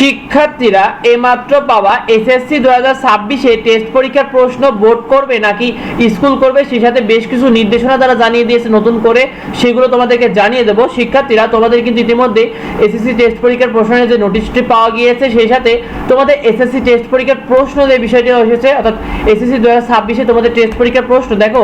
শিক্ষার্থীরা এইমাত্র পাওয়া এসএসসি দু হাজার ছাব্বিশে টেস্ট পরীক্ষার প্রশ্ন বোর্ড করবে নাকি স্কুল করবে, সেই সাথে বেশ কিছু নির্দেশনা তারা জানিয়ে দিয়েছে নতুন করে। সেগুলো তোমাদেরকে জানিয়ে দেবো। শিক্ষার্থীরা, তোমাদের কিন্তু ইতিমধ্যে এসএসসি টেস্ট পরীক্ষার প্রশ্নের যে নোটিশটি পাওয়া গিয়েছে, সেই সাথে তোমাদের এসএসসি টেস্ট পরীক্ষার প্রশ্ন যে বিষয়টি এসেছে, অর্থাৎ এসএসসি দু হাজার ছাব্বিশে তোমাদের টেস্ট পরীক্ষার প্রশ্ন, দেখো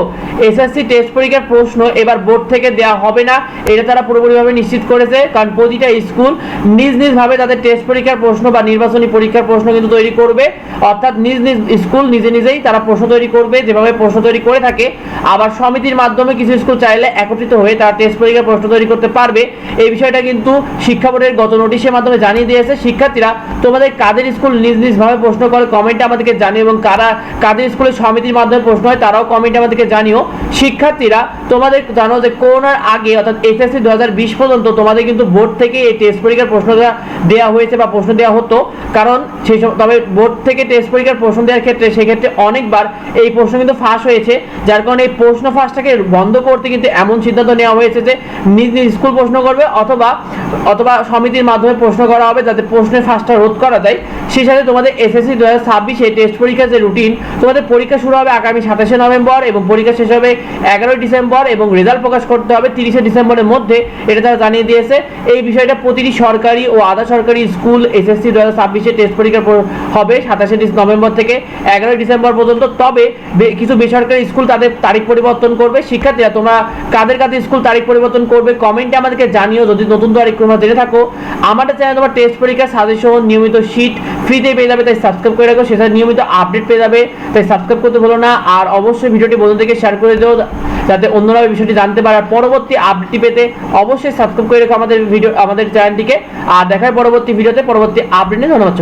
এসএসসি টেস্ট পরীক্ষার প্রশ্ন এবার বোর্ড থেকে দেওয়া হবে না। এটা তারা পুরোপুরিভাবে নিশ্চিত করেছে, কারণ প্রতিটা স্কুল নিজ নিজভাবে তাদের টেস্ট পরীক্ষার প্রশ্ন বা নির্বাচনী পরীক্ষার প্রশ্ন কিন্তু তৈরি করবে। অর্থাৎ নিজ নিজ স্কুল নিজে নিজেই তারা প্রশ্ন তৈরি করবে, যেভাবে প্রশ্ন তৈরি করে থাকে। আবার সমিতির মাধ্যমে কিছু স্কুল চাইলে একত্রিত হয়ে তারা টেস্ট পরীক্ষার প্রশ্ন তৈরি করতে পারবে। এই বিষয়টা কিন্তু শিক্ষা বোর্ডের গত নোটিশের মাধ্যমে জানিয়ে দিয়েছে। শিক্ষার্থীরা, তোমাদের কাদের স্কুল নিজ নিজভাবে প্রশ্ন করে কমেন্টে আমাদেরকে জানিও এবং কারা, কাদের স্কুলের সমিতির মাধ্যমে প্রশ্ন হয় তারাও কমেন্টে আমাদেরকে জানিও। শিক্ষার্থীরা, তোমাদের জানো যে করোনার আগে, অর্থাৎ এসএসসি দু হাজার বিশ পর্যন্ত তোমাদের কিন্তু বোর্ড থেকে এই টেস্ট পরীক্ষার প্রশ্ন দেওয়া- দেওয়া হয়েছে বা প্রশ্ন দেওয়া হতো। কারণ সেই সব তবে বোর্ড থেকে টেস্ট পরীক্ষার প্রশ্ন দেওয়ার ক্ষেত্রে সেক্ষেত্রে অনেকবার এই প্রশ্ন কিন্তু ফাঁস হয়েছে, যার কারণে এই প্রশ্ন ফাঁসটাকে বন্ধ করতে কিন্তু এমন সিদ্ধান্ত নেওয়া হয়েছে যে নিজ নিজ স্কুল প্রশ্ন করবে অথবা অথবা সমিতির মাধ্যমে প্রশ্ন করা হবে যাতে প্রশ্নের ফাঁসটা রোধ করা যায়। সেই সাথে তোমাদের এসএসসি দু হাজার ছাব্বিশে টেস্ট পরীক্ষার যে রুটিন তোমাদের পরীক্ষা শুরু হবে আগামী সাতাশে নভেম্বর এবং পরীক্ষা শেষ হবে এগারোই ডিসেম্বর এবং রেজাল্ট প্রকাশ করতে হবে তিরিশে ডিসেম্বরের মধ্যে, এটা তারা জানিয়ে দিয়েছে। এই বিষয়টা প্রতিটি সরকারি ও আধা সরকারি স্কুল এসএসসি দু হাজার ছাব্বিশে টেস্ট পরীক্ষা হবে সাতাশে নভেম্বর থেকে এগারোই ডিসেম্বর পর্যন্ত। তবে কিছু বেসরকারি স্কুল তাদের তারিখ পরিবর্তন করবে। শিক্ষার্থীরা, তোমরা কাদের কাদের স্কুল তারিখ পরিবর্তন করবে কমেন্টে আমাদেরকে জানিও। যদি নতুন তারিখ তোমরা জেনে থাকো, আমাদের চ্যানেল তোমার টেস্ট পরীক্ষা সাজেশন নিয়মিত শীট ফ্রিতে পেয়ে যাবে, তাই সাবস্ক্রাইব করে রাখো। সেটা নিয়মিত আপডেট পেয়ে যাবে, তাই সাবস্ক্রাইব করতে ভুলো না। আর অবশ্যই ভিডিওটি বন্ধুদেরকে শেয়ার করে দিও, যাতে অন্যরা এই বিষয়টি জানতে পারে। আর পরবর্তী আপডেটটি পেতে অবশ্যই সাবস্ক্রাইব করে রাখো আমাদের ভিডিও আমাদের চ্যানেলটিকে আর দেখার পরবর্তী ভিডিওতে পরবর্তী আপডেট নিয়ে ধন্যবাদ।